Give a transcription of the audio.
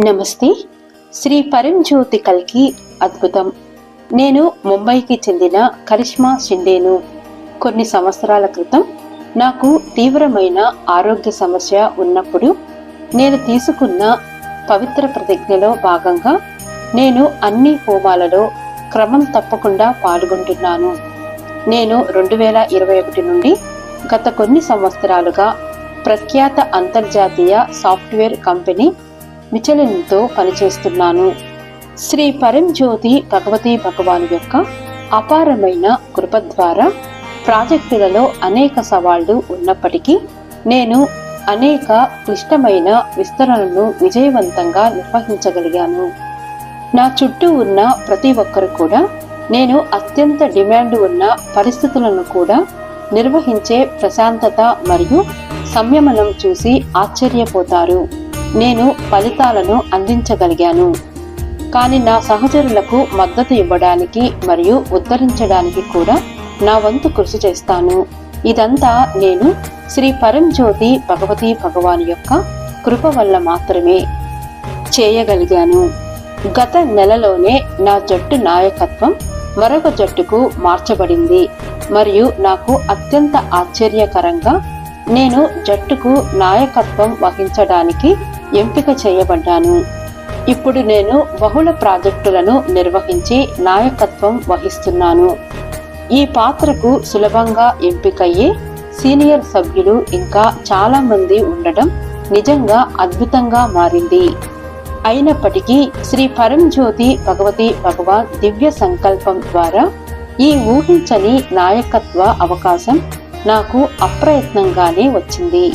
నమస్తే. శ్రీ పరంజ్యోతి కల్కి అద్భుతం. నేను ముంబైకి చెందిన కరిష్మా షిండేను. కొన్ని సంవత్సరాల క్రితం నాకు తీవ్రమైన ఆరోగ్య సమస్య ఉన్నప్పుడు నేను తీసుకున్న పవిత్ర ప్రతిజ్ఞలో భాగంగా నేను అన్ని హోమాలలో క్రమం తప్పకుండా పాల్గొంటున్నాను. నేను రెండు వేల ఇరవై ఒకటి నుండి గత కొన్ని సంవత్సరాలుగా ప్రఖ్యాత అంతర్జాతీయ సాఫ్ట్వేర్ కంపెనీ విచలనంతో పనిచేస్తున్నాను. శ్రీ పరంజ్యోతి భగవతి భగవాన్ యొక్క అపారమైన కృప ద్వారా ప్రాజెక్టులలో అనేక సవాళ్ళు ఉన్నప్పటికీ నేను అనేక క్లిష్టమైన విస్తరణను విజయవంతంగా నిర్వహించగలిగాను. నా చుట్టూ ఉన్న ప్రతి ఒక్కరు కూడా నేను అత్యంత డిమాండ్ ఉన్న పరిస్థితులను కూడా నిర్వహించే ప్రశాంతత మరియు సంయమనం చూసి ఆశ్చర్యపోతారు. నేను ఫలితాలను అందించగలిగాను. కానీ నా సహచరులకు మద్దతు ఇవ్వడానికి మరియు ఉద్ధరించడానికి కూడా నా వంతు కృషి చేస్తాను. ఇదంతా నేను శ్రీ పరంజ్యోతి భగవతి భగవాన్ యొక్క కృప వల్ల మాత్రమే చేయగలిగాను. గత నెలలోనే నా జట్టు నాయకత్వం మరొక జట్టుకు మార్చబడింది. మరియు నాకు అత్యంత ఆశ్చర్యకరంగా నేను జట్టుకు నాయకత్వం వహించడానికి ఎంపిక చేయబడ్డాను. ఇప్పుడు నేను బహుళ ప్రాజెక్టులను నిర్వహించి నాయకత్వం వహిస్తున్నాను. ఈ పాత్రకు సులభంగా ఎంపికయ్యే సీనియర్ సభ్యులు ఇంకా చాలా మంది ఉండడం నిజంగా అద్భుతంగా మారింది. అయినప్పటికీ శ్రీ పరంజ్యోతి భగవతి భగవాన్ దివ్య సంకల్పం ద్వారా ఈ ఊహించని నాయకత్వ అవకాశం నాకు అప్రయత్నంగానే వచ్చింది.